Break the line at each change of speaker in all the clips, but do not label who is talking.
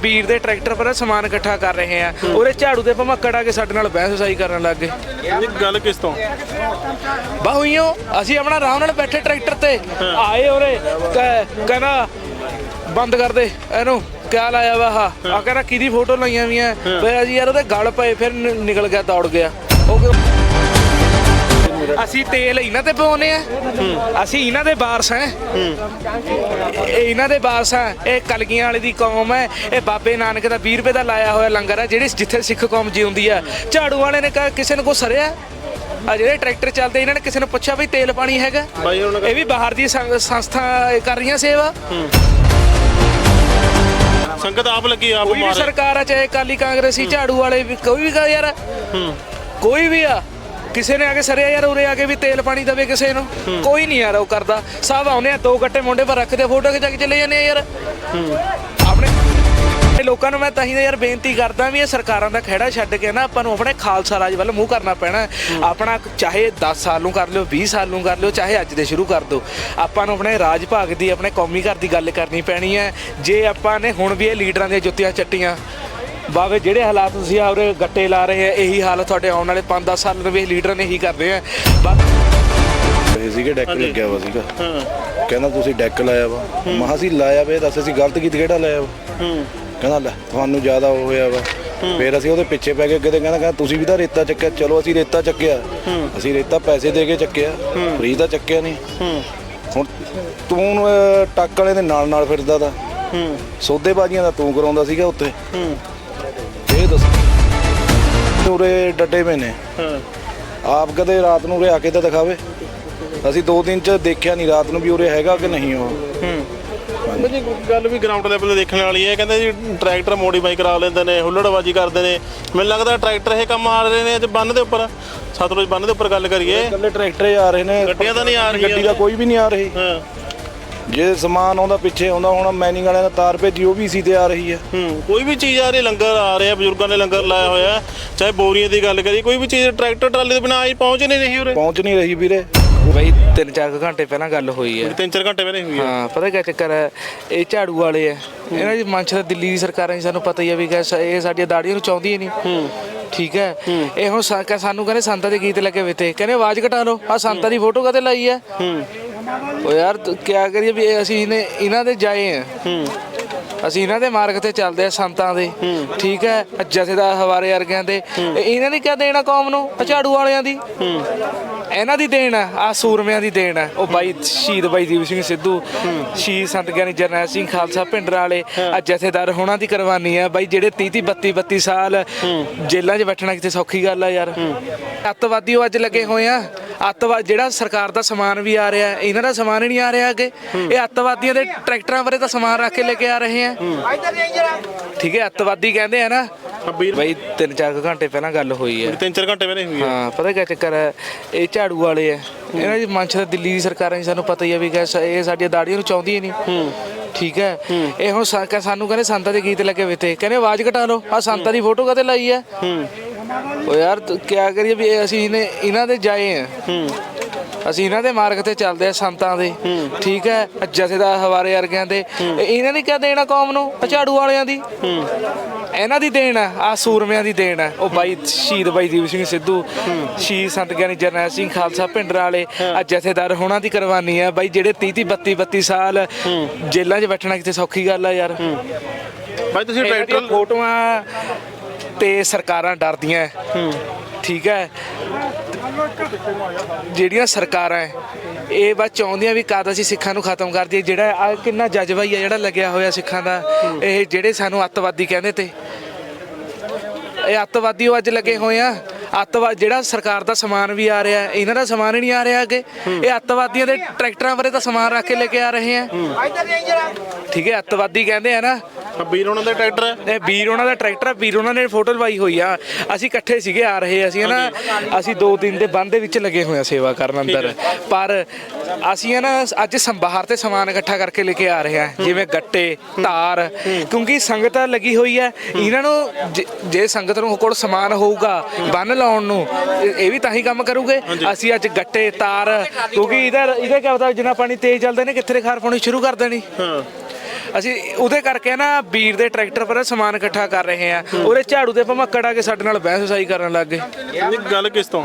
ਵੀਰ ਦੇ ਟਰੈਕਟਰ ਪਰ ਸਮਾਨ ਇਕੱਠਾ ਕਰ ਰਹੇ ਆ। ਉਹਦੇ ਝਾੜੂ ਦੇ ਭਮੱਕੜ ਆ ਕੇ ਸਾਡੇ ਨਾਲ ਬਹਿਸ ਵਸਾਈ ਕਰਨ ਲੱਗ ਗਏ।
ਇਹ ਗੱਲ ਕਿਸ ਤੋਂ?
ਬਾਹੂਈਓ ਅਸੀਂ ਆਪਣਾ ਆਰਾਮ ਨਾਲ ਬੈਠੇ ਟਰੈਕਟਰ ਤੇ। ਆਏ ਉਹਰੇ ਕਹਿ- ਕਹਿੰਦਾ ਬੰਦ ਕਰ ਦੇ ਇਹਨੂੰ ਕਿਆ ਲਾਇਆ ਵਾ ਆ ਆ ਕਹਿੰਦਾ ਕਿਹਦੀ ਫੋਟੋ ਲਾਈਆਂ ਵੀਆਂ? ਫਿਰ ਅਸੀਂ ਯਾਰ ਉਹਦੇ ਗਲ ਪਏ ਫਿਰ ਨਿਕਲ ਗਿਆ ਦੌੜ ਗਿਆ। ਉਹ ਅਸੀਂ ਤੇਲ ਇਹਨਾਂ ਤੇ ਪਾਉਨੇ ਆ। ਅਸੀਂ ਇਹਨਾਂ ਦੇ ਵਾਰਸ ਆ। ਇਹ ਇਹਨਾਂ ਦੇ ਵਾਰਸ ਆ। ਇਹ ਕਲਗੀਆਂ ਵਾਲੇ ਦੀ ਕੌਮ ਹੈ ਇਹ ਬਾਬੇ ਨਾਨਕ ਦਾ 20 ਰੁਪਏ ਦਾ ਲਾਇਆ ਹੋਇਆ ਲੰਗਰ ਹੈ ਜਿਹੜੀ ਜਿੱਥੇ ਸਿੱਖ ਕੌਮ ਜਿਉਂਦੀ ਆ। ਝਾੜੂ ਵਾਲੇ ਨੇ ਕਿਸੇ ਨੂੰ ਕੋ ਸਰਿਆ? ਆ ਜਿਹੜੇ ਟਰੈਕਟਰ ਚੱਲਦੇ ਇਹਨਾਂ ਨੇ ਕਿਸੇ ਨੂੰ ਪੁੱਛਿਆ ਵੀ ਤੇਲ ਪਾਣੀ ਹੈਗਾ? ਇਹ ਵੀ ਬਾਹਰ ਦੀ ਸੰਸਥਾ ਕਰ ਰਹੀਆਂ ਸੇਵਾ।
ਸੰਗਤ ਆਪ ਲੱਗੀ ਆਪ
ਕੋਈ ਵੀ ਸਰਕਾਰ ਆ ਚਾਹੇ ਕਾਲੀ ਕਾਂਗਰਸੀ ਝਾੜੂ ਵਾਲੇ ਵੀ ਕੋਈ ਵੀ ਯਾਰ। ਕੋਈ ਵੀ ਆ। ਕਿਸੇ ਨੇ ਆ ਕੇ ਸਰਿਆ ਯਾਰ ਉਰੇ ਆ ਕੇ ਵੀ ਤੇਲ ਪਾਣੀ ਦਵੇ ਕਿਸੇ ਨੂੰ। ਕੋਈ ਨਹੀਂ ਯਾਰ ਉਹ ਕਰਦਾ। ਸਭ ਆਉਂਦੇ ਆ ਦੋ ਗੱਟੇ ਮੁੰਡੇ ਪਰ ਰੱਖਦੇ ਫੋਟੋ ਖਿਚਾ ਕੇ ਚਲੇ ਜਾਂਦੇ ਆ ਯਾਰ। ਆਪਣੇ ਲੋਕਾਂ ਨੂੰ ਮੈਂ ਤਾਂ ਹੀ ਯਾਰ ਬੇਨਤੀ ਕਰਦਾ ਵੀ ਇਹ ਸਰਕਾਰਾਂ ਦਾ ਖਹਿੜਾ ਛੱਡ ਕੇ ਨਾ ਆਪਾਂ ਨੂੰ ਆਪਣੇ ਖਾਲਸਾ ਰਾਜ ਵੱਲ ਮੂੰਹ ਕਰਨਾ ਪੈਣਾ ਆਪਣਾ ਚਾਹੇ 10 ਸਾਲ ਨੂੰ ਕਰ ਲਿਓ 20 ਸਾਲ ਨੂੰ ਕਰ ਲਿਓ ਚਾਹੇ ਅੱਜ ਦੇ ਸ਼ੁਰੂ ਕਰ ਦਿਓ। ਆਪਾਂ ਨੂੰ ਆਪਣੇ ਰਾਜ ਭਾਗ ਦੀ ਆਪਣੇ ਕੌਮੀ ਘਰ ਦੀ ਗੱਲ ਕਰਨੀ ਪੈਣੀ ਹੈ। ਜੇ ਆਪਾਂ ਨੇ ਹੁਣ ਵੀ ਇਹ ਲੀਡਰਾਂ ਦੀਆਂ ਜੁੱਤੀਆਂ ਚੱਟੀਆਂ ਬਾਵੇ ਜਿਹੜੇ ਹਾਲਾਤ ਤੁਸੀਂ ਆਉਰੇ ਗੱਟੇ ਲਾ ਰਹੇ ਆ ਇਹੀ ਹਾਲ ਤੁਹਾਡੇ ਆਉਣ ਵਾਲੇ 5-10 ਸਾਲ ਦੇ ਵੀ ਲੀਡਰ ਨੇ ਇਹੀ ਕਰਦੇ ਆ। ਬਸ
ਇਹ ਸੀਗੇ ਡੈਕ ਲੱਗਿਆ ਵਾ ਸੀਗਾ।
ਹਾਂ।
ਕਹਿੰਦਾ ਤੁਸੀਂ ਡੈਕ ਲਾਇਆ ਵਾ। ਮਹਾ ਸੀ ਲਾਇਆ ਵੇ ਦੱਸ ਅਸੀਂ ਗਲਤ ਕੀਤਾ ਕਿਹੜਾ ਲਾਇਆ ਵਾ?
ਹੂੰ।
ਕਹਿੰਦਾ ਲੈ ਤੁਹਾਨੂੰ ਜ਼ਿਆਦਾ ਹੋਇਆ ਵਾ। ਫਿਰ ਅਸੀਂ ਉਹਦੇ ਪਿੱਛੇ ਪੈ ਗਏ ਕਿਤੇ ਕਹਿੰਦਾ ਕਹਿੰਦਾ ਤੁਸੀਂ ਵੀ ਤਾਂ ਰੇਤਾ ਚੱਕਿਆ ਚਲੋ ਅਸੀਂ ਰੇਤਾ ਚੱਕਿਆ। ਅਸੀਂ ਰੇਤਾ ਪੈਸੇ ਦੇ ਕੇ ਚੱਕਿਆ। ਫ੍ਰੀ ਤਾਂ ਚੱਕਿਆ ਨਹੀਂ
ਹੂੰ।
ਹੁਣ ਤੂੰ ਟੱਕ ਵਾਲੇ ਦੇ ਨਾਲ ਨਾਲ ਫਿਰਦਾ ਤਾ।
ਹੂੰ।
ਸੌਦੇਬਾਜ਼ੀਆਂ ਦਾ ਤੂੰ ਕਰਾਉਂਦਾ ਸੀਗਾ ਉੱਤੇ
ਹੂੰ।
ਇਹ ਦੱਸ। ਉਰੇ ਡੱਡੇ ਪਏ ਨੇ।
ਹਾਂ।
ਆਪ ਕਦੇ ਰਾਤ ਨੂੰ ਉਰੇ ਆ ਕੇ ਤਾਂ ਦਿਖਾਵੇ। ਅਸੀਂ ਦੋ ਦਿਨ ਚ ਦੇਖਿਆ ਨਹੀਂ ਰਾਤ ਨੂੰ ਵੀ ਉਰੇ ਹੈਗਾ ਕਿ ਨਹੀਂ ਉਹ।
ਹੂੰ। ਜੀ ਗੱਲ ਵੀ ਗਰਾਊਂਡ ਲੈਵਲ ਤੇ ਦੇਖਣ ਵਾਲੀ ਹੈ। ਕਹਿੰਦੇ ਜੀ ਟਰੈਕਟਰ ਮੋਡੀਫਾਈ ਕਰਾ ਲੈਂਦੇ ਨੇ ਹੁੱਲੜਬਾਜੀ ਕਰਦੇ ਨੇ। ਮੈਨੂੰ ਲੱਗਦਾ ਟਰੈਕਟਰ ਇਹ ਕੰਮ ਆ ਰਹੇ ਨੇ ਅੱਜ ਬੰਨ ਦੇ ਉੱਪਰ। ਸਤਲੁਜ ਬੰਨ ਦੇ ਉੱਪਰ ਗੱਲ ਕਰੀਏ।
ਇਕੱਲੇ ਟਰੈਕਟਰ ਆ ਰਹੇ ਨੇ।
ਗੱਡੀਆਂ ਤਾਂ ਨਹੀਂ ਆ ਰਹੀਆਂ।
ਗੱਡੀ ਦਾ ਕੋਈ ਵੀ ਨਹੀਂ ਆ ਰਹੀ।
ਹਾਂ।
ਜੇ ਸਮਾਨ ਆਉਂਦਾ ਪਿੱਛੇ ਆਉਂਦਾ ਹੁਣ ਮੈਨਿੰਗ ਵਾਲਿਆਂ ਦਾ ਤਾਰ ਭੇਜੀ ਉਹ ਵੀ ਸੀ ਤੇ ਆ ਰਹੀ ਹੈ।
ਹੂੰ ਕੋਈ ਵੀ ਚੀਜ਼ ਆ ਰਹੀ ਲੰਗਰ ਆ ਰਿਹਾ ਬਜ਼ੁਰਗਾਂ ਨੇ ਲੰਗਰ ਲਾਇਆ ਹੋਇਆ ਹੈ। ਚਾਹੇ ਬੋਰੀਆਂ ਦੀ ਗੱਲ ਕਰੀ ਕੋਈ ਵੀ ਚੀਜ਼ ਟਰੈਕਟਰ ਟਰਾਲੇ ਦੇ ਬਿਨਾਂ ਆਈ ਪਹੁੰਚ ਨਹੀਂ ਰਹੀ ਉਰੇ।
ਪਹੁੰਚ ਨਹੀਂ ਰਹੀ ਵੀਰੇ।
ਬਈ 3-4 ਘੰਟੇ ਪਹਿਲਾਂ ਗੱਲ ਹੋਈ ਹੈ।
ਤਿੰਨ ਚਾਰ ਘੰਟੇ ਪਹਿਲੇ ਹੋਈ ਹੈ।
ਹਾਂ ਪਤਾ ਕੀ ਚੱਕਰ ਹੈ ਇਹ ਝਾੜੂ ਵਾਲੇ ਆ ਇਹਨਾਂ ਦੀ ਮਨਸ਼ਾ ਤਾਂ ਦਿੱਲੀ ਦੀ ਸਰਕਾਰਾਂ ਦੀ ਸਾਨੂੰ ਪਤਾ ਹੀ ਆ ਵੀ ਕਿ ਸ- ਇਹ ਸਾਡੀਆਂ ਦਾੜੀਆਂ ਨੂੰ ਚਾਹੁੰਦੀ ਹੀ ਨਹੀਂ। ਠੀਕ ਹੈ। ਇਹ ਹੁਣ ਸਾ- ਸਾਨੂੰ ਕਹਿੰਦੇ ਸੰਤਾਂ ਦੇ ਗੀਤ ਲੱਗੇ ਵੇ ਤੇ ਕਹਿੰਦੇ ਆਵਾਜ਼ ਘਟਾ ਲਓ ਆ ਸੰਤਾਂ ਦੀ ਫੋਟੋ ਕਦੇ ਲਾਈ ਹੈ?
ਹੂੰ।
ਉਹ ਯਾਰ ਤੂੰ ਕਿਆ ਕਰੀਏ ਵੀ ਇਹ ਅਸੀਂ ਇਹਨੇ ਇਹਨਾਂ ਦੇ ਜਾਏ ਆ। ਅਸੀਂ ਇਹਨਾਂ ਦੇ ਮਾਰਗ ਤੇ ਚੱਲਦੇ ਆ ਸੰਤਾਂ ਦੇ। ਠੀਕ ਹੈ ਜਥੇਦਾਰ ਹਵਾਰੇ ਵਰਗਿਆਂ ਦੇ। ਇਹ- ਇਹਨਾਂ ਦੀ ਕਿਆ ਦੇਣਾ ਕੌਮ ਨੂੰ? ਆਹ ਝਾੜੂ ਵਾਲਿਆਂ ਦੀ। ਇਹਨਾਂ ਦੀ ਦੇਣ ਆ ਆ ਸੂਰਮਿਆਂ ਦੀ ਦੇਣ ਆ ਉਹ ਬਾਈ ਸ਼ਹੀਦ ਬਾਈ ਦੀਪ ਸਿੰਘ ਸਿੱਧੂ ਸ਼ਹੀਦ ਸੰਤ ਗਿਆਨੀ ਜਰਨੈਲ ਸਿੰਘ ਖਾਲਸਾ ਪਿੰਡਰ ਵਾਲੇ ਆ ਜਥੇਦਾਰ ਹੋਣਾ ਦੀ ਕੁਰਬਾਨੀ ਆ ਬਾਈ ਜਿਹੜੇ 30 30 32 32 ਸਾਲ ਜੇਲ੍ਹਾਂ 'ਚ ਬੈਠਣਾ ਕਿਤੇ ਸੌਖੀ ਗੱਲ ਆ ਯਾਰ। ਅੱਤਵਾਦੀ ਉਹ ਅੱਜ ਲੱਗੇ ਹੋਏ ਆ। ਅੱਤਵਾਦ ਜਿਹੜਾ ਸਰਕਾਰ ਦਾ ਸਮਾਨ ਵੀ ਆ ਰਿਹਾ ਇਹਨਾਂ ਦਾ ਸਮਾਨ ਹੀ ਨਹੀਂ ਆ ਰਿਹਾ ਅੱਗੇ। ਇਹ ਅੱਤਵਾਦੀਆਂ ਦੇ ਟਰੈਕਟਰਾਂ ਬਾਰੇ ਤਾਂ ਸਮਾਨ ਰੱਖ ਕੇ ਲੈ ਕੇ ਆ ਰਹੇ ਆ। ਠੀਕ ਹੈ ਅੱਤਵਾਦੀ ਕਹਿੰਦੇ ਆ ਨਾ
ਅਬੀਰ?
ਬਾਈ 3-4 ਘੰਟੇ ਪਹਿਲਾਂ ਗੱਲ ਹੋਈ ਹੈ।
ਤਿੰਨ ਚਾਰ ਘੰਟੇ ਪਹਿਲੇ ਹੋਈ ਹੈ।
ਹਾਂ ਪਤਾ ਕੀ ਚੱਕਰ ਹੈ? ਇਹ ਝਾੜੂ ਵਾਲੇ ਆ ਇਹਨਾਂ ਦੀ ਮਨਸ਼ਾ ਤਾਂ ਦਿੱਲੀ ਦੀ ਸਰਕਾਰਾਂ ਦੀ ਸਾਨੂੰ ਪਤਾ ਹੀ ਆ ਵੀ ਕਿ ਸ- ਇਹ ਸਾਡੀਆਂ ਦਾੜੀਆਂ ਨੂੰ ਚਾਹੁੰਦੀ ਹੀ ਨਹੀਂ। ਠੀਕ ਹੈ? ਇਹ ਹੁਣ ਸਾ- ਕਿ ਸਾਨੂੰ ਕਹਿੰਦੇ ਸੰਤਾਂ ਦੇ ਗੀਤ ਲੱਗੇ ਵੇ ਤੇ। ਕਹਿੰਦੇ ਆਵਾਜ਼ ਘਟਾ ਲਓ। ਆ ਸੰਤਾਂ ਦੀ ਫੋਟੋ ਕਦੇ ਲਾਈ ਹੈ? ਉਹ ਯਾਰ ਤੂੰ ਕਿਆ ਕਰੀਏ ਵੀ ਇਹ ਅਸੀਂ ਇਹਨੇ ਇਹਨਾਂ ਦੇ ਜਾਏ ਆ ਅਸੀਂ ਇਹਨਾਂ ਦੇ ਮਾਰਗ ਤੇ ਚੱਲਦੇ ਆ ਸੰਤਾਂ ਦੇ। ਠੀਕ ਹੈ? ਜਥੇਦਾਰ ਹਵਾਰੇ ਵਰਗਿਆਂ ਦੇ। ਇਹ- ਇਹਨਾਂ ਦੀ ਕਿਆ ਦੇਣਾ ਕੌਮ ਨੂੰ? ਆਹ ਝਾੜੂ ਵਾਲਿਆਂ ਦੀ। ਇਹਨਾਂ ਦੀ ਦੇਣ ਆ ਆ ਸੂਰਮਿਆਂ ਦੀ ਦੇਣ ਆ ਉਹ ਬਾਈ ਸ਼ਹੀਦ ਬਾਈ ਦੀਪ ਸਿੰਘ ਸਿੱਧੂ ਸ਼ਹੀਦ ਸੰਤ ਗਿਆਨੀ ਜਰਨੈਲ ਸਿੰਘ ਖਾਲਸਾ ਪਿੰਡਰ ਵਾਲੇ ਆ ਜਥੇਦਾਰ ਹੋਣਾ ਦੀ ਕੁਰਬਾਨੀ ਆ ਬਾਈ ਜਿਹੜੇ 30 30 32 32 ਸਾਲ ਜੇਲ੍ਹਾਂ 'ਚ ਬੈਠਣਾ ਕਿਤੇ ਸੌਖੀ ਗੱਲ ਆ ਯਾਰ।
ਭਾਈ ਤੁਸੀਂ ਟਰੈਕਟਰ
ਫੋਟੋਆਂ ਤੇ ਸਰਕਾਰਾਂ ਡਰਦੀਆਂ ਠੀਕ ਹੈ। ਜਿਹੜੀਆਂ ਸਰਕਾਰਾਂ ਹੈ, ਇਹ ਬਸ ਚਾਹੁੰਦੀਆਂ ਵੀ ਕਦ ਅਸੀਂ ਸਿੱਖਾਂ ਨੂੰ ਖਤਮ ਕਰ ਦਈਏ। ਜਿਹੜਾ ਆ ਕਿੰਨਾ ਜਜ਼ਬਾ ਹੀ ਆ ਜਿਹੜਾ ਲੱਗਿਆ ਹੋਇਆ ਸਿੱਖਾਂ ਦਾ ਇਹ ਜਿਹੜੇ ਸਾਨੂੰ ਅੱਤਵਾਦੀ ਕਹਿੰਦੇ ਤੇ। ਇਹ ਅੱਤਵਾਦੀ ਉਹ ਅੱਜ ਲੱਗੇ ਹੋਏ ਆ। ਅੱਤਵਾਦ ਜਿਹੜਾ ਸਰਕਾਰ ਦਾ ਸਮਾਨ ਵੀ ਆ ਰਿਹਾ ਇਹਨਾਂ ਦਾ ਸਮਾਨ ਹੀ ਨਹੀਂ ਆ ਰਿਹਾ ਅੱਗੇ। ਇਹ ਅੱਤਵਾਦੀਆਂ ਦੇ ਟਰੈਕਟਰਾਂ ਬਾਰੇ ਤਾਂ ਸਮਾਨ ਰੱਖ ਕੇ ਲੈ ਕੇ ਆ ਰਹੇ ਆ। ਠੀਕ ਹੈ ਅੱਤਵਾਦੀ ਕਹਿੰਦੇ ਆ ਨਾ
ਅਬੀਰ ਉਹਨਾਂ ਦਾ ਟਰੈਕਟਰ ਹੈ?
ਇਹ ਵੀਰ ਉਹਨਾਂ ਦਾ ਟਰੈਕਟਰ ਆ ਵੀਰ ਉਹਨਾਂ ਨੇ ਫੋਟੋ ਲਵਾਈ ਹੋਈ ਆ। ਅਸੀਂ ਇਕੱਠੇ ਸੀਗੇ ਆ ਰਹੇ ਅਸੀਂ ਨਾ ਅਸੀਂ ਦੋ ਦਿਨ ਦੇ ਬੰਦ ਦੇ ਵਿੱਚ ਲੱਗੇ ਹੋਏ ਆ ਸੇਵਾ ਕਰਨ ਅੰਦਰ। ਪਰ ਅਸੀਂ ਨਾ ਅੱਜ ਸੰਭਾਰ ਤੇ ਸਮਾਨ ਇਕੱਠਾ ਕਰਕੇ ਲੈ ਕੇ ਆ ਰਹੇ ਆ ਜਿਵੇਂ ਗੱਟੇ ਤਾਰ ਕਿਉਂਕਿ ਸੰਗਤ ਲੱਗੀ ਹੋਈ ਹੈ। ਇਹਨਾਂ ਨੂੰ ਜੇ- ਜੇ ਸੰਗਤ ਨੂੰ ਕੋਲ ਸਮਾਨ ਹੋਊਗਾ ਬੰਨ ਲਾਉਣ ਨੂੰ ਇਹ- ਇਹ ਵੀ ਤਾਂ ਹੀ ਕੰਮ ਕਰੂਗੇ। ਅਸੀਂ ਅੱਜ ਗੱਟੇ ਤਾਰ ਕਿਉਂਕਿ ਇਹਦਾ ਇਹਦਾ ਕੀ ਪਤਾ ਜਿੰਨਾ ਪਾਣੀ ਤੇਜ਼ ਚੱਲਦਾ ਨੇ ਕਿੱਥੇ ਦੇ ਖਾਰ ਪਾਉਣੀ ਸ਼ੁਰੂ ਕਰ ਦੇਣੀ।
ਹਾਂ।
ਅਸੀਂ ਉਹਦੇ ਕਰਕੇ ਨਾ ਵੀਰ ਦੇ ਟਰੈਕਟਰ ਪਰ ਸਮਾਨ ਇਕੱਠਾ ਕਰ ਰਹੇ ਆ ਉਹਦੇ ਝਾੜੂ ਦੇ ਭਮੱਕੜ ਆ ਕੇ ਸਾਡੇ ਨਾਲ ਬਹਿਸ ਵਸਾਈ ਕਰਨ ਲੱਗ ਗਏ।
ਨਹੀਂ ਗੱਲ ਕਿਸ ਤੋਂ?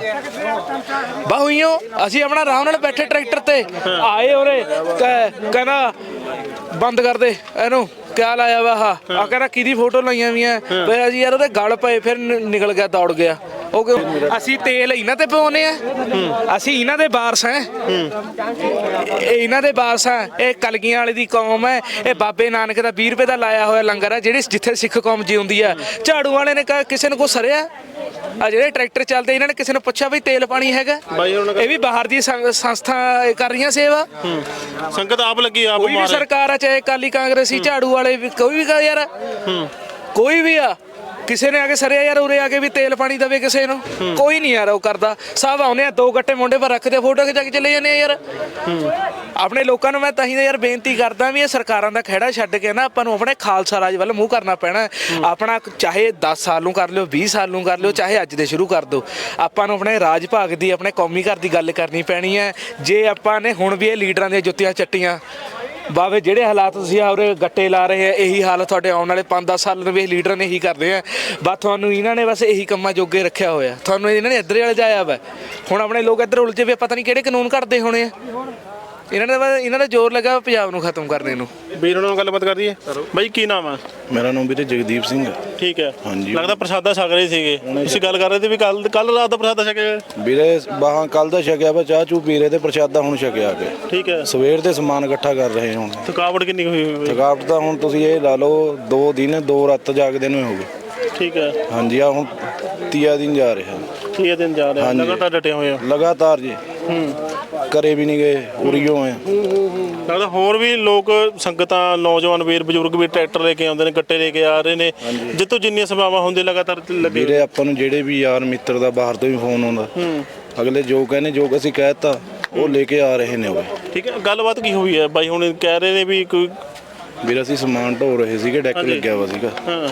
ਬਾਹੂਈਓ ਅਸੀਂ ਆਪਣਾ ਆਰਾਮ ਨਾਲ ਬੈਠੇ ਟਰੈਕਟਰ ਤੇ। ਆਏ ਉਹਨੇ ਕਹਿ- ਕਹਿੰਦਾ ਬੰਦ ਕਰ ਦੇ ਇਹਨੂੰ ਕਿਆ ਲਾਇਆ ਵਾ ਆ ਕਹਿੰਦਾ ਕਿਹਦੀ ਫੋਟੋ ਲਾਈਆਂ ਵੀਆਂ? ਫਿਰ ਅਸੀਂ ਯਾਰ ਉਹਦੇ ਗਲ ਪਏ ਫਿਰ ਨਿਕਲ ਗਿਆ ਦੌੜ ਗਿਆ। ਉਹ ਕਿਉਂ? ਅਸੀਂ ਤੇਲ ਇਹਨਾਂ ਤੇ ਪਾਉਨੇ ਆ। ਅਸੀਂ ਇਹਨਾਂ ਦੇ ਵਾਰਸ ਆ। ਇਹ ਇਹਨਾਂ ਦੇ ਵਾਰਸ ਆ। ਇਹ ਕਲਗੀਆਂ ਵਾਲੇ ਦੀ ਕੌਮ ਹੈ ਇਹ ਬਾਬੇ ਨਾਨਕ ਦਾ 20 ਰੁਪਏ ਦਾ ਲਾਇਆ ਹੋਇਆ ਲੰਗਰ ਆ ਜਿਹੜੀ ਜਿੱਥੇ ਸਿੱਖ ਕੌਮ ਜਿਉਂਦੀ ਆ। ਝਾੜੂ ਵਾਲੇ ਨੇ ਕਿਸੇ ਨੂੰ ਕੋ ਸਰਿਆ? ਆ ਜਿਹੜੇ ਟਰੈਕਟਰ ਚੱਲਦੇ ਇਹਨਾਂ ਨੇ ਕਿਸੇ ਨੂੰ ਪੁੱਛਿਆ ਵੀ ਤੇਲ ਪਾਣੀ ਹੈਗਾ? ਇਹ ਵੀ ਬਾਹਰ ਦੀ ਸੰਸਥਾ ਕਰ ਰਹੀਆਂ ਸੇਵਾ।
ਸੰਗਤ ਆਪ ਲੱਗੀ ਆਪ
ਕੋਈ ਵੀ ਸਰਕਾਰ ਆ ਚਾਹੇ ਕਾਲੀ ਕਾਂਗਰਸੀ ਝਾੜੂ ਵਾਲੇ ਕੋਈ ਵੀ ਯਾਰ। ਕੋਈ ਵੀ ਆ। ਕਿਸੇ ਨੇ ਆ ਕੇ ਸਰਿਆ ਯਾਰ ਉਰੇ ਆ ਕੇ ਵੀ ਤੇਲ ਪਾਣੀ ਦਵੇ ਕਿਸੇ ਨੂੰ। ਕੋਈ ਨਹੀਂ ਯਾਰ ਉਹ ਕਰਦਾ। ਸਭ ਆਉਨੇ ਆ ਦੋ ਗੱਟੇ ਮੁੰਡੇ ਪਰ ਰੱਖਦੇ ਫੋਟੋ ਖਿਚਾ ਕੇ ਚਲੇ ਜਾਂਦੇ ਆ ਯਾਰ। ਆਪਣੇ ਲੋਕਾਂ ਨੂੰ ਮੈਂ ਤਾਂ ਹੀ ਯਾਰ ਬੇਨਤੀ ਕਰਦਾ ਵੀ ਇਹ ਸਰਕਾਰਾਂ ਦਾ ਖਹਿੜਾ ਛੱਡ ਕੇ ਨਾ ਆਪਾਂ ਨੂੰ ਆਪਣੇ ਖਾਲਸਾ ਰਾਜ ਵੱਲ ਮੂੰਹ ਕਰਨਾ ਪੈਣਾ। ਆਪਣਾ ਚਾਹੇ 10 ਸਾਲ ਨੂੰ ਕਰ ਲਿਓ 20 ਸਾਲ ਨੂੰ ਕਰ ਲਿਓ ਚਾਹੇ ਅੱਜ ਦੇ ਸ਼ੁਰੂ ਕਰ ਦਿਓ। ਆਪਾਂ ਨੂੰ ਆਪਣੇ ਰਾਜ ਭਾਗ ਦੀ ਆਪਣੇ ਕੌਮੀ ਘਰ ਦੀ ਗੱਲ ਕਰਨੀ ਪੈਣੀ ਹੈ। ਜੇ ਆਪਾਂ ਨੇ ਹੁਣ ਵੀ ਇਹ ਲੀਡਰਾਂ ਦੀਆਂ ਜੁੱਤੀਆਂ ਚੱਟੀਆਂ ਬਾਵੇ ਜਿਹੜੇ ਹਾਲਾਤ ਤੁਸੀਂ ਆਉਰੇ ਗੱਟੇ ਲਾ ਰਹੇ ਆ, ਇਹੀ ਹਾਲ ਤੁਹਾਡੇ ਆਉਣ ਵਾਲੇ 5-10 ਸਾਲ ਨੂੰ ਲੀਡਰ ਨੇ ਇਹੀ ਕਰਦੇ ਆ। ਬਸ ਤੁਹਾਨੂੰ ਇਹਨਾਂ ਨੇ ਬਸ ਇਹੀ ਕੰਮਾਂ ਜੋਗੇ ਰੱਖਿਆ ਹੋਇਆ। ਤੁਹਾਨੂੰ ਇਹਨਾਂ ਨੇ ਇੱਧਰ ਵਾਲੇ ਜਾਇਆ ਵਾ। ਹੁਣ ਆਪਣੇ ਲੋਕ ਇੱਧਰ ਉਲਝੇ ਵੇ ਪਤਾ ਨਹੀਂ ਕਿਹੜੇ ਕਾਨੂੰਨ ਘੜਦੇ ਹੋਣੇ ਆ। ਇਹਨਾਂ ਦਾ ਬਸ- ਇਹਨਾਂ ਦਾ ਜ਼ੋਰ ਲੱਗਾ ਪੰਜਾਬ ਨੂੰ ਖਤਮ ਕਰਨੇ ਨੂੰ।
ਵੀਰ ਨਾਲ ਗੱਲਬਾਤ ਕਰ ਦਈਏ ਬਾਈ ਕੀ ਨਾਮ ਆ
ਮੇਰਾ ਨਾਮ ਵੀਰੇ ਜਗਦੀਪ ਸਿੰਘ ਹੈ।
ਠੀਕ ਹੈ।
ਹਾਂਜੀ।
ਲੱਗਦਾ ਪ੍ਰਸ਼ਾਦਾ ਛਕ ਰਹੇ ਸੀਗੇ। ਤੁਸੀਂ ਗੱਲ ਕਰ ਰਹੇ ਸੀ ਵੀ ਕੱਲ ਕੱਲ ਰਾਤ ਦਾ ਪ੍ਰਸ਼ਾਦਾ ਛਕਿਆ
ਵੀਰੇ ਬਾਹਾਂ ਕੱਲ ਦਾ ਛਕਿਆ ਵਾ ਚਾਹ ਚੂ ਪੀ ਰਹੇ ਤੇ ਪ੍ਰਸ਼ਾਦਾ ਹੁਣ ਛਕਿਆ ਕੇ
ਠੀਕ ਹੈ।
ਸਵੇਰ ਦੇ ਸਮਾਨ ਇਕੱਠਾ ਕਰ ਰਹੇ ਹੁਣ।
ਥਕਾਵਟ ਕਿੰਨੀ ਕੁ ਹੋਈ ਹੋਈ ਹੈ?
ਥਕਾਵਟ ਤਾਂ ਹੁਣ ਤੁਸੀਂ ਇਹ ਲਾ ਲਓ ਦੋ ਦਿਨ ਦੋ ਰਾਤ ਜਾਗਦੇ ਨੂੰ ਹੋ ਗਏ।
ਠੀਕ ਹੈ।
ਹਾਂਜੀ ਆ ਹੁਣ ਤੀਆ ਦਿਨ ਜਾ ਰਿਹਾ।
ਕੀ ਦਿਨ ਜਾ ਰਿਹਾ। ਲਗਾਤਾਰ ਡਟੇ ਹੋਏ ਆ
ਲਗਾਤਾਰ ਜੀ।
ਹੂੰ।
ਕਰੇ ਵੀ ਨਹੀਂ ਗਏ ਉਰੀਓ ਆ।
ਲੱਗਦਾ ਹੋਰ ਵੀ ਲੋਕ ਸੰਗਤਾਂ ਨੌਜਵਾਨ ਵੀਰ ਬਜ਼ੁਰਗ ਵੀ ਟਰੈਕਟਰ ਲੈ ਕੇ ਆਉਂਦੇ ਨੇ ਗੱਟੇ ਲੈ ਕੇ ਆ ਰਹੇ ਨੇ। ਜਿੱਤੋਂ ਜਿੰਨੀਆਂ ਸੇਵਾਵਾਂ ਹੁੰਦੀਆਂ ਲਗਾਤਾਰ ਲੱਗੇ।
ਵੀਰੇ ਆਪਾਂ ਨੂੰ ਜਿਹੜੇ ਵੀ ਯਾਰ ਮਿੱਤਰ ਦਾ ਬਾਹਰ ਤੋਂ ਵੀ ਫੋਨ ਆਉਂਦਾ। ਅਗਲੇ ਜੋ ਕਹਿੰਦੇ ਜੋ ਅਸੀਂ ਕਹਿਤਾ ਉਹ ਲੈ ਕੇ ਆ ਰਹੇ ਨੇ ਉਹ।
ਠੀਕ ਹੈ ਗੱਲਬਾਤ ਕੀ ਹੋਈ ਹੈ? ਬਾਈ ਹੁਣ ਕਹਿ ਰਹੇ ਨੇ ਵੀ ਕੋਈ
ਵੀਰ ਅਸੀਂ ਸਮਾਨ ਢੋ ਰਹੇ ਸੀਗੇ ਡੈਕ। ਲੱਗਿਆ ਵਾ ਸੀਗਾ।
ਹਾਂ।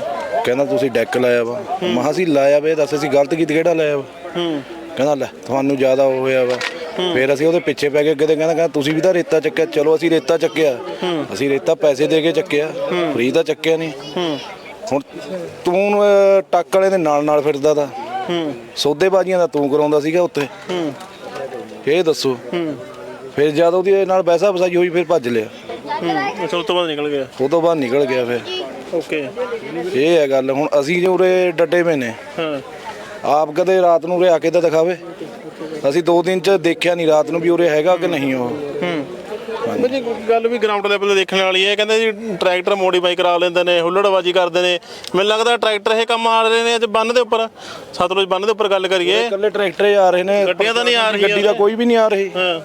ਕਹਿੰਦਾ ਤੁਸੀਂ ਡੈਕ ਲਾਇਆ ਵਾ। ਮਹਾ ਅਸੀਂ ਲਾਇਆ ਵਾ ਦੱਸ ਅਸੀਂ ਗਲਤ ਕੀਤਾ ਕਿਹੜਾ ਲਾਇਆ ਵਾ?
ਹੂੰ।
ਕਹਿੰਦਾ ਲੈ ਤੁਹਾਨੂੰ ਜ਼ਿਆਦਾ ਹੋਇਆ ਵਾ। ਫਿਰ ਅਸੀਂ ਉਹਦੇ ਪਿੱਛੇ ਪੈ ਗਏ ਅੱਗੇ ਤੇ ਕਹਿੰਦਾ ਕਹਿੰਦਾ ਤੁਸੀਂ ਵੀ ਤਾਂ ਰੇਤਾ ਚੱਕਿਆ ਚਲੋ ਅਸੀਂ ਰੇਤਾ ਚੱਕਿਆ। ਅਸੀਂ ਰੇਤਾ ਪੈਸੇ ਦੇ ਕੇ ਚੱਕਿਆ ਫ੍ਰੀ ਤਾਂ ਚੱਕਿਆ ਨਹੀਂ। ਹੁਣ ਤੂੰ ਅਹ, ਟੱਕ ਵਾਲੇ ਦੇ ਨਾਲ ਨਾਲ ਫਿਰਦਾ ਤਾ। ਸੌਦੇਬਾਜ਼ੀਆਂ ਦਾ ਤੂੰ ਕਰਾਉਂਦਾ ਸੀਗਾ ਉੱਥੇ। ਇਹ ਦੱਸੋ। ਫਿਰ ਜਦ ਉਹਦੀ ਨਾਲ ਵੈਸਾ ਵਸਾਈ ਹੋਈ ਫਿਰ ਭੱਜ ਲਿਆ।
ਹੂੰ ਅੱਛਾ ਉਸ ਤੋਂ ਬਾਅਦ ਨਿਕਲ ਗਿਆ।
ਉਹ ਤੋਂ ਬਾਅਦ ਨਿਕਲ ਗਿਆ ਫਿਰ।
ਓਕੇ।
ਇਹ ਹੈ ਗੱਲ। ਹੁਣ ਅਸੀਂ ਜੋ ਉਰੇ ਡੱਡੇ ਪਏ ਨੇ
ਹਾਂ।
ਆਪ ਕਦੇ ਰਾਤ ਨੂੰ ਉਰੇ ਆ ਕੇ ਤਾਂ ਦਿਖਾਵੇ। ਅਸੀਂ ਦੋ ਦਿਨ ਚ ਦੇਖਿਆ ਨਹੀਂ ਰਾਤ ਨੂੰ ਵੀ ਉਰੇ ਹੈਗਾ ਕਿ ਨਹੀਂ ਉਹ?
ਹੂੰ। ਜੀ ਗੱਲ ਵੀ ਗਰਾਊਂਡ ਲੈਵਲ ਤੇ ਦੇਖਣ ਵਾਲੀ ਹੈ ਕਹਿੰਦੇ ਜੀ ਟਰੈਕਟਰ ਮੋਡੀਫਾਈ ਕਰਾ ਲੈਂਦੇ ਨੇ ਹੁੱਲੜਬਾਜੀ ਕਰਦੇ ਨੇ। ਮੈਨੂੰ ਲੱਗਦਾ ਟਰੈਕਟਰ ਇਹ ਕੰਮ ਆ ਰਹੇ ਨੇ ਅੱਜ ਬੰਨ ਦੇ ਉੱਪਰ। ਸਤਲੁਜ ਬੰਨ ਦੇ ਉੱਪਰ ਗੱਲ ਕਰੀਏ।
ਇਕੱਲੇ ਟਰੈਕਟਰ ਹੀ ਆ ਰਹੇ ਨੇ।
ਗੱਡੀਆਂ ਤਾਂ ਨਹੀਂ ਆ ਰਹੀਆਂ।
ਗੱਡੀ ਦਾ ਕੋਈ ਵੀ ਨਹੀਂ ਆ ਰਹੀ।
ਹਾਂ।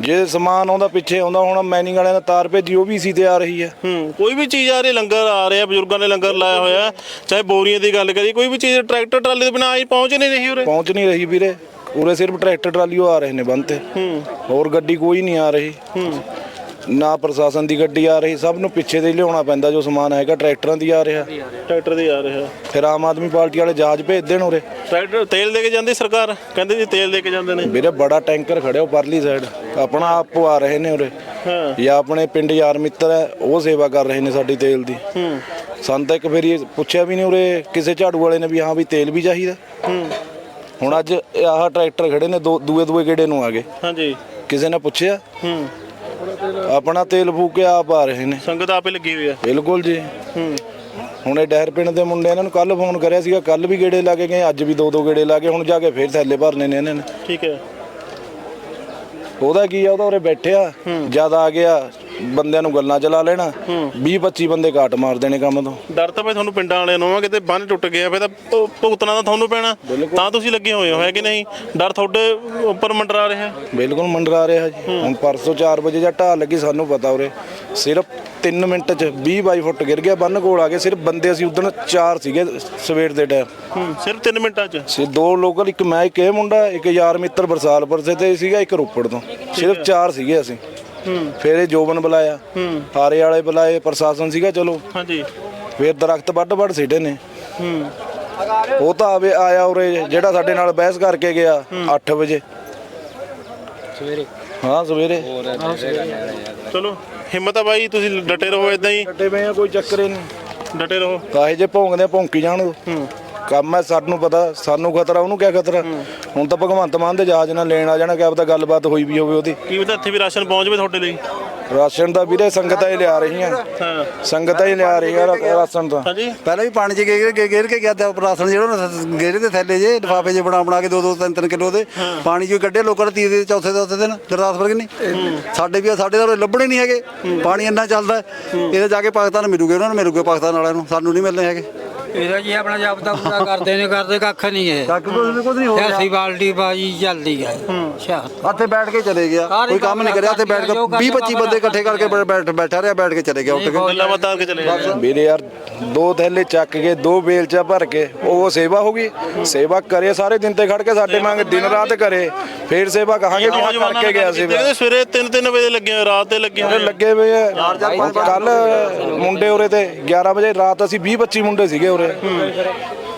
ਜੇ ਸਮਾਨ ਆਉਂਦਾ ਪਿੱਛੇ ਆਉਂਦਾ ਹੁਣ ਮੈਨਿੰਗ ਵਾਲਿਆਂ ਨੇ ਤਾਰ ਭੇਜੀ ਉਹ ਵੀ ਸੀ ਤੇ ਆ ਰਹੀ ਹੈ।
ਹੂੰ ਕੋਈ ਵੀ ਚੀਜ਼ ਆ ਰਹੀ ਲੰਗਰ ਆ ਰਿਹਾ ਬਜ਼ੁਰਗਾਂ ਨੇ ਲੰਗਰ ਲਾਇਆ ਹੋਇਆ। ਚਾਹੇ ਬੋਰੀਆਂ ਦੀ ਗੱਲ ਕਰੀ ਕੋਈ ਵੀ ਚੀਜ਼ ਟਰੈਕਟਰ ਟਰਾਲੀ ਦੇ ਬਿਨਾਂ ਆਈ ਪਹੁੰਚ ਨਹੀਂ ਰਹੀ ਉਰੇ।
ਪਹੁੰਚ ਨਹੀਂ ਰਹੀ ਵੀਰੇ। ਉਰੇ ਸਿਰਫ ਟਰੈਕਟਰ ਟਰਾਲੀ ਉਹ ਆ ਰਹੇ ਨੇ ਬੰਨ ਤੇ। ਹੋਰ ਗੱਡੀ ਕੋਈ ਨਹੀਂ ਆ ਰਹੀ। ਨਾ ਪ੍ਰਸ਼ਾਸਨ ਦੀ ਗੱਡੀ ਆ ਰਹੀ ਸਭ ਨੂੰ ਪਿੱਛੇ ਦੇ ਲਿਆਉਣਾ ਪੈਂਦਾ ਜੋ ਸਮਾਨ ਹੈਗਾ ਟਰੈਕਟਰਾਂ ਦੀ ਆ ਰਿਹਾ।
ਟਰੈਕਟਰ ਦੇ ਆ ਰਿਹਾ।
ਫਿਰ ਆਮ ਆਦਮੀ ਪਾਰਟੀ ਵਾਲੇ ਜਹਾਜ਼ ਭੇਜ ਦੇਣ ਉਰੇ।
ਟਰੈਕਟਰ ਤੇਲ ਦੇ ਕੇ ਜਾਂਦੀ ਸਰਕਾਰ? ਕਹਿੰਦੇ ਜੀ ਤੇਲ ਦੇ ਕੇ ਜਾਂਦੇ ਨੇ।
ਵੀਰੇ ਬੜਾ ਟੈਂਕਰ ਖੜਿਆ ਉਹ ਪਰਲੀ ਸਾਈਡ ਆਪਣਾ ਆਪ ਆ ਰਹੇ ਨੇ ਉਰੇ।
ਹਾਂ।
ਜਾਂ ਆਪਣੇ ਪਿੰਡ ਯਾਰ ਮਿੱਤਰ ਹੈ ਉਹ ਸੇਵਾ ਕਰ ਰਹੇ ਨੇ ਸਾਡੀ ਤੇਲ ਦੀ।
ਹੂੰ।
ਸਾਨੂੰ ਤਾਂ ਇੱਕ ਇਹ ਪੁੱਛਿਆ ਵੀ ਨਹੀਂ ਉਰੇ ਕਿਸੇ ਝਾੜੂ ਵਾਲੇ ਨੇ ਵੀ ਹਾਂ ਵੀ ਤੇਲ ਵੀ ਚਾਹੀਦਾ।
ਹੂੰ।
ਹੁਣ ਅੱਜ ਆਹ ਟਰੈਕਟਰ ਖੜੇ ਨੇ ਦੋ ਦੂਏ ਦੂਏ ਗੇੜੇ ਨੂੰ ਆ ਗਏ।
ਹਾਂਜੀ।
ਕਿਸੇ ਨੇ ਪੁੱਛਿਆ?
ਹੂੰ।
ਆਪਣਾ ਤੇਲ ਫੂਕ ਆਪ ਆ ਰਹੇ ਨੇ।
ਸੰਗਤ ਆਪੇ ਲੱਗੀ ਹੋਈ ਆ।
ਬਿਲਕੁਲ ਜੀ।
ਹੂੰ।
ਹੁਣ ਇਹ ਡਹਿਰ ਪਿੰਡ ਦੇ ਮੁੰਡੇ ਇਹਨਾਂ ਨੂੰ ਕੱਲ ਫੋਨ ਕਰਿਆ ਸੀਗਾ ਕੱਲ ਵੀ ਗੇੜੇ ਲਾ ਕੇ ਗਏ ਅੱਜ ਵੀ ਦੋ ਦੋ ਗੇੜੇ ਲਾ ਕੇ ਹੁਣ ਜਾ ਕੇ ਫੇਰ ਥੈਲੇ ਭਰਨੇ ਨੇ ਇਹਨਾਂ ਨੇ।
ਠੀਕ ਹੈ।
ਉਹਦਾ ਕੀ ਆ ਉਹਦਾ ਉਰੇ ਬੈਠਿਆ ਜਦ ਆ ਗਿਆ ਬੰਦਿਆਂ ਨੂੰ ਗੱਲਾਂ ਚਲਾ ਲੈਣਾ। 20 25 ਬੰਦੇ ਕਾਟ ਮਾਰ ਦੇਣੇ ਕੰਮ ਤੋਂ।
ਡਰ ਤਾਂ ਭਾਈ ਤੁਹਾਨੂੰ ਪਿੰਡਾਂ ਵਾਲਿਆਂ ਨੂੰ ਆ ਕਿਤੇ ਬੰਨ ਟੁੱਟ ਗਿਆ ਫਿਰ ਤਾਂ ਭੁ- ਭੁਗਤਣਾ ਤਾਂ ਤੁਹਾਨੂੰ ਪੈਣਾ। ਤਾਂ ਤੁਸੀਂ ਲੱਗੇ ਹੋਏ ਹੋ ਹੈ ਕਿ ਨਹੀਂ? ਡਰ ਤੁਹਾਡੇ ਉੱਪਰ ਮੰਡਰਾ ਰਿਹਾ।
ਬਿਲਕੁਲ ਮੰਡਰਾ ਰਿਹਾ ਜੀ। ਹੁਣ ਪਰਸੋਂ 4 ਵਜੇ ਜਾਂ ਢਾਲ ਲੱਗੀ ਸਾਨੂੰ ਪਤਾ ਉਰੇ। ਸਿਰਫ 3 ਮਿੰਟ ਚ 20 22 ਫੁੱਟ ਗਿਰ ਗਿਆ ਬੰਨ ਕੋਲ ਆ ਗਏ। ਸਿਰਫ ਬੰਦੇ ਅਸੀਂ ਉਦੋਂ ਚਾਰ ਸੀਗੇ ਸਵੇਰ ਦੇ ਟਾਈਮ
ਹੂੰ ਸਿਰਫ 3 ਮਿੰਟਾਂ 'ਚ?
ਸੀ ਦੋ ਲੋਕਲ ਇੱਕ ਮੈਂ ਇੱਕ ਇਹ ਮੁੰਡਾ ਇੱਕ ਯਾਰ ਮਿੱਤਰ ਬਰਸਾਲਪੁਰ ਸੇ ਤੇ ਸੀਗਾ ਇੱਕ ਰੋਪੜ ਤੋਂ। ਸਿਰਫ ਚਾਰ ਸੀਗੇ ਅਸੀਂ। ਫਿਰ ਇਹ ਜੋਬਨ ਬੁਲਾਇਆ।
ਹੂੰ।
ਹਾਰੇ ਵਾਲੇ ਬੁਲਾਏ ਪ੍ਰਸ਼ਾਸਨ ਸੀਗਾ ਚਲੋ।
ਹਾਂਜੀ।
ਫਿਰ ਦਰਖਤ ਵੱਢ ਵੱਢ ਸਿੱਟੇ ਨੇ।
ਹੂੰ।
ਉਹ ਤਾਂ ਆਵੇ ਆਇਆ ਉਰੇ ਜਿਹੜਾ ਸਾਡੇ ਨਾਲ ਬਹਿਸ ਕਰਕੇ ਗਿਆ 8 ਵਜੇ। ਸਵੇਰੇ। ਹਾਂ ਸਵੇਰੇ।
ਚਲੋ ਹਿੰਮਤ ਆ ਬਾਈ ਤੁਸੀਂ ਡਟੇ ਰਹੋ ਇਦਾਂ ਹੀ।
ਕੱਟੇ ਪਏ ਆ ਕੋਈ ਚੱਕਰ ਹੀ ਨਹੀਂ।
ਡਟੇ ਰਹੋ।
ਕਾਹੇ ਜੇ ਭੌਂਕਦੇ ਆ, ਭੌਂਕੀ ਜਾਣ ਉਹ ਕੰਮ ਹੈ ਸਾਨੂੰ ਪਤਾ ਸਾਨੂੰ ਖਤਰਾ ਉਹਨੂੰ ਕਿਆ ਖਤਰਾ? ਹੁਣ ਤਾਂ ਭਗਵੰਤ ਮਾਨ ਦੇ ਜਹਾਜ਼ ਨਾਲ ਲੈਣ ਆ ਜਾਣਾ ਕਿਆ ਪਤਾ ਗੱਲਬਾਤ ਹੋਈ ਵੀ ਹੋਵੇ ਉਹਦੀ।
ਕੀ ਪਤਾ ਇੱਥੇ ਵੀ ਰਾਸ਼ਨ ਪਹੁੰਚ ਜਾਵੇ ਤੁਹਾਡੇ ਲਈ?
ਰਾਸ਼ਨ ਦਾ ਵੀਰੇ ਸੰਗਤਾਂ ਹੀ ਲਿਆ ਰਹੀਆਂ।
ਹਾਂ।
ਸੰਗਤਾਂ ਹੀ ਲਿਆ ਰਹੀਆਂ ਰਾ- ਰਾਸ਼ਨ ਤਾਂ।
ਹਾਂਜੀ।
ਪਹਿਲਾਂ ਵੀ ਪਾਣੀ 'ਚ ਗੇਰ ਕੇ ਗੇਰ ਕੇ ਗਿਆ ਤੇ ਰਾਸ਼ਨ ਜਿਹੜਾ ਉਹਨਾਂ ਗੇਰੇ ਦੇ ਥੈਲੇ ਜੇ ਲਿਫਾਫੇ 'ਚ ਬਣਾ ਬਣਾ ਕੇ ਦੋ ਦੋ ਤਿੰਨ ਤਿੰਨ ਕਿਲੋ ਦੇ। ਪਾਣੀ 'ਚੋਂ ਕੱਢੇ ਲੋਕਾਂ ਨੇ ਤੀਏ ਦੇ ਚੌਥੇ ਦੇ ਚੌਥੇ ਦਿਨ ਗੁਰਦਾਸਪੁਰ ਕਿ ਨਹੀਂ। ਸਾਡੇ ਵੀ ਆ, ਸਾਡੇ ਤਾਂ ਉਰੇ ਲੱਭਣੇ ਨਹੀਂ ਹੈਗੇ। ਪਾਣੀ ਇੰਨਾ ਚੱਲਦਾ ਹੈ। ਇਹਦੇ ਜਾ ਕੇ ਪਾਕਿਸਤਾਨ ਮਿਲੂਗੇ ਉਹਨਾਂ ਨੂੰ ਮਿਲੂਗੇ ਪਾਕਿਸਤਾਨ ਵਾਲਿਆਂ ਨੂੰ। ਸਾਨੂੰ ਨਹੀਂ ਮਿਲਣੇ ਹੈਗੇ।
ਇਹਦਾ ਜੀ ਆਪਣਾ ਜਾਬਤਾ ਪੂਰਾ ਕਰਦੇ ਨੇ ਕਰਦੇ ਕੱਖ ਨਹੀਂ ਹੈ
ਕੱਕ ਕੁਝ ਨਹੀਂ ਹੋ ਰਿਹਾ।
ਸਿਆਸੀ ਬਾਲਟੀ ਬਾਜੀ ਚੱਲਦੀ ਹੈ। ਅੱਛਾ।
ਉੱਥੇ ਬੈਠ ਕੇ ਚਲੇ ਗਿਆ। ਕੋਈ ਕੰਮ ਨਹੀਂ ਕਰਿਆ ਉੱਥੇ ਬੈਠ ਕੇ
ਜੋ ਕਰਨਾ
20 25 ਬੰਦੇ ਇਕੱਠੇ ਕਰਕੇ ਬੈਠ ਬੈਠਾ ਰਿਹਾ ਬੈਠ ਕੇ ਚਲੇ ਗਿਆ ਉੱਠ ਕੇ
ਗੱਲਾਂ ਬਾਤਾਂ ਕਰਕੇ ਚਲੇ ਜਾਂਦੇ
ਵੀਰੇ ਯਾਰ ਦੋ ਥੈਲੇ ਚੱਕ ਕੇ ਦੋ ਬੇਲਚਾ ਭਰ ਕੇ ਉਹ ਸੇਵਾ ਹੋ ਗਈ। ਸੇਵਾ ਕਰੇ ਸਾਰੇ ਦਿਨ ਤੇ ਖੜ ਕੇ ਸਾਡੇ ਮੰਗ ਦਿਨ ਰਾਤ ਕਰੇ। ਫੇਰ ਸੇਵਾ ਕਹਾਂਗੇ ਵੀ ਹਾਂ ਕਰਕੇ ਗਿਆ ਸੇਵਾ।
ਕਹਿੰਦੇ ਸਵੇਰੇ 3-3 ਵਜੇ ਲੱਗੇ ਰਾਤ ਤੇ ਲੱਗੇ ਹੋਏ।
ਲੱਗੇ ਹੋਏ ਆ। ਕੱਲ ਮੁੰਡੇ ਉਰੇ ਤੇ 11 ਵਜੇ ਰਾਤ ਅਸੀਂ 20 25 ਮੁੰਡੇ ਸੀਗੇ ਉਰੇ।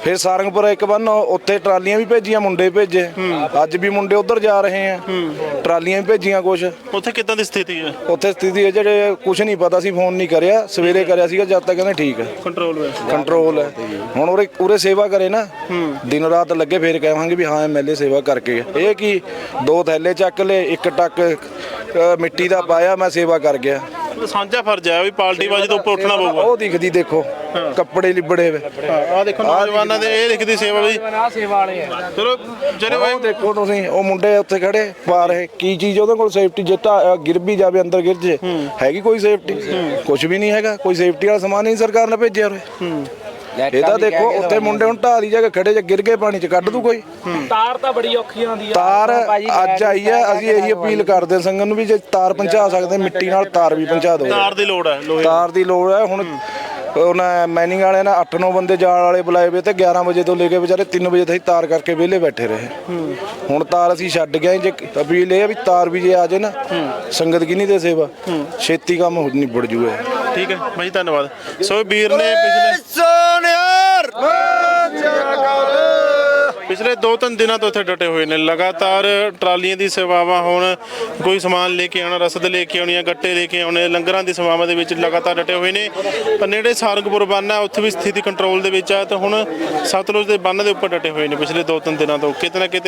ਫਿਰ ਸਾਰੰਗਪੁਰ ਇੱਕ ਬੰਨ ਉੱਥੇ ਟਰਾਲੀਆਂ ਵੀ ਭੇਜੀਆਂ ਮੁੰਡੇ ਭੇਜੇ। ਅੱਜ ਵੀ ਮੁੰਡੇ ਉਧਰ ਜਾ ਰਹੇ ਆ। ਟਰਾਲੀਆਂ ਵੀ ਭੇਜੀਆਂ ਕੁਛ।
ਉੱਥੇ ਕਿੱਦਾਂ ਦੀ ਸਥਿਤੀ ਹੈ?
ਉੱਥੇ ਸਥਿਤੀ ਹੈ ਜਿਹੜੇ ਕੁਝ ਨਹੀਂ ਪਤਾ ਸੀ ਫੋਨ ਨਹੀਂ ਕਰਿਆ। ਸਵੇਰੇ ਕਰਿਆ ਸੀਗਾ ਜਦ ਤੱਕ ਕਹਿੰਦੇ ਠੀਕ ਹੈ
ਕੰਟਰੋਲ ਹੋਇਆ
ਕੰਟਰੋਲ ਹੈ। ਹੁਣ ਉਰੇ ਉਰੇ ਸੇਵਾ ਕਰੇ ਨਾ। ਦਿਨ ਰਾਤ ਲੱਗੇ ਫੇਰ ਕਹਾਂਗੇ ਵੀ ਹਾਂ ਐਮਐਲਏ ਸੇਵਾ ਕਰਕੇ। ਇਹ ਕੀ? ਦੋ ਥੈਲੇ ਚੱਕ ਲਏ ਇੱਕ ਟੱਕ ਮਿੱਟੀ ਦਾ ਪਾਇਆ ਮੈਂ ਸੇਵਾ ਕਰ ਗਿਆ।
ਸਾਂਝਾ ਫਰਜ਼ ਹੈ ਵੀ ਪਾਰਟੀ ਬਾਜੀ ਤੋਂ ਉੱਪਰ ਉੱਠਣਾ ਪਊਗਾ।
ਉਹ ਦਿਖਦੀ ਦੇਖੋ। ਕੱਪੜੇ ਲਿਬੜੇ ਵੇ।
ਆਹ ਦੇਖੋ ਨੌਜਵਾਨਾਂ ਦੇ ਇਹ ਦਿਖਦੀ ਸੇਵਾ ਵੀ।
ਆ ਸੇਵਾ ਵਾਲੇ ਆ।
ਚਲੋ ਜਿਹੜੇ
ਉਹ ਦੇਖੋ ਤੁਸੀਂ ਉਹ ਮੁੰਡੇ ਉੱਥੇ ਖੜੇ ਪਾ ਰਹੇ। ਕੀ ਚੀਜ਼ ਉਹਦੇ ਕੋਲ? ਸੇਫਟੀ ਜੇ ਤਾਂ ਗਿਰ ਵੀ ਜਾਵੇ ਅੰਦਰ ਗਿਰ ਜੇ। ਹੈਗੀ ਕੋਈ ਸੇਫਟੀ ਕੁਝ ਵੀ ਨਹੀਂ ਹੈਗਾ। ਕੋਈ ਸੇਫਟੀ ਵਾਲਾ ਸਮਾਨ ਨਹੀਂ ਸਰਕਾਰ ਨੇ ਭੇਜਿਆ ਉਰੇ। ਇਹ ਤਾਂ ਦੇਖੋ ਉੱਥੇ ਮੁੰਡੇ ਹੁਣ ਢਾਹ ਦੀ ਜਗ੍ਹਾ ਖੜੇ ਜੇ ਗਿਰ ਗਏ ਪਾਣੀ ਚ ਕੱਢ ਦੂ ਕੋਈ।
ਤਾਰ ਤਾਂ ਬੜੀ ਔਖੀ ਆਉਂਦੀ ਆ।
ਤਾਰ ਅੱਜ ਆਈ ਹੈ ਅਸੀਂ ਇਹੀ ਅਪੀਲ ਕਰਦੇ ਹਾਂ ਸੰਗਤ ਨੂੰ ਵੀ ਜੇ ਤਾਰ ਪਹੁੰਚਾ ਸਕਦੇ ਮਿੱਟੀ ਨਾਲ ਤਾਰ ਵੀ ਪਹੁੰਚਾ ਦਿਓ।
ਤਾਰ ਦੀ ਲੋੜ ਹੈ ਲੋਹੇ
ਤਾਰ ਦੀ ਲੋੜ ਹੈ ਹੁਣ ਉਹਨਾਂ ਮੈਨਿੰਗ ਵਾਲਿਆਂ ਨੇ 8-9 ਬੰਦੇ ਜਾਲ ਵਾਲੇ ਬੁਲਾਏ ਵੇ ਤੇ 11 ਵਜੇ ਤੋਂ ਲੈ ਕੇ ਵਿਚਾਰੇ 3 ਵਜੇ ਤਾਈਂ ਤਾਰ ਕਰਕੇ ਵਿਹਲੇ ਬੈਠੇ ਰਹੇ। ਹੁਣ ਤਾਰ ਅਸੀਂ ਛੱਡ ਗਏ ਜੇ ਅਪੀਲ ਇਹ ਹੈ ਵੀ ਤਾਰ ਵੀ ਜੇ ਆ ਜੇ ਨਾ ਸੰਗਤ ਕੀ ਨਹੀਂ ਦੇ ਸੇਵਾ? ਛੇਤੀ ਕੰਮ ਹੋ ਨਿਬੜ ਜੂਗਾ।
ਠੀਕ ਹੈ ਬਾਈ ਧੰਨਵਾਦ। ਸੋ ਵੀਰ ਨੇ ਪਿਛਲੇ ਪਿਛਲੇ 2-3 ਦਿਨਾਂ ਤੋਂ ਇੱਥੇ ਡਟੇ ਹੋਏ ਨੇ। ਲਗਾਤਾਰ ਟਰਾਲੀਆਂ ਦੀ ਸੇਵਾਵਾਂ ਹੋਣ ਕੋਈ ਸਮਾਨ ਲੈ ਕੇ ਆਉਣਾ ਰਸਦ ਲੈ ਕੇ ਆਉਣੀਆਂ ਗੱਟੇ ਲੈ ਕੇ ਆਉਣੇ, ਲੰਗਰਾਂ ਦੀ ਸੇਵਾਵਾਂ ਦੇ ਵਿੱਚ ਲਗਾਤਾਰ ਡਟੇ ਹੋਏ ਨੇ। ਪਰ ਨੇੜੇ ਸਾਰੰਗਪੁਰ ਬੰਨ ਆ, ਉੱਥੇ ਵੀ ਸਥਿਤੀ ਕੰਟਰੋਲ ਦੇ ਵਿੱਚ ਆ ਤੇ ਹੁਣ ਸਤਲੁਜ ਦੇ ਬੰਨ ਦੇ ਉੱਪਰ ਡਟੇ ਹੋਏ ਨੇ ਪਿਛਲੇ 2-3 ਦਿਨਾਂ ਤੋਂ। ਕਿਤੇ ਨਾ ਕਿਤੇ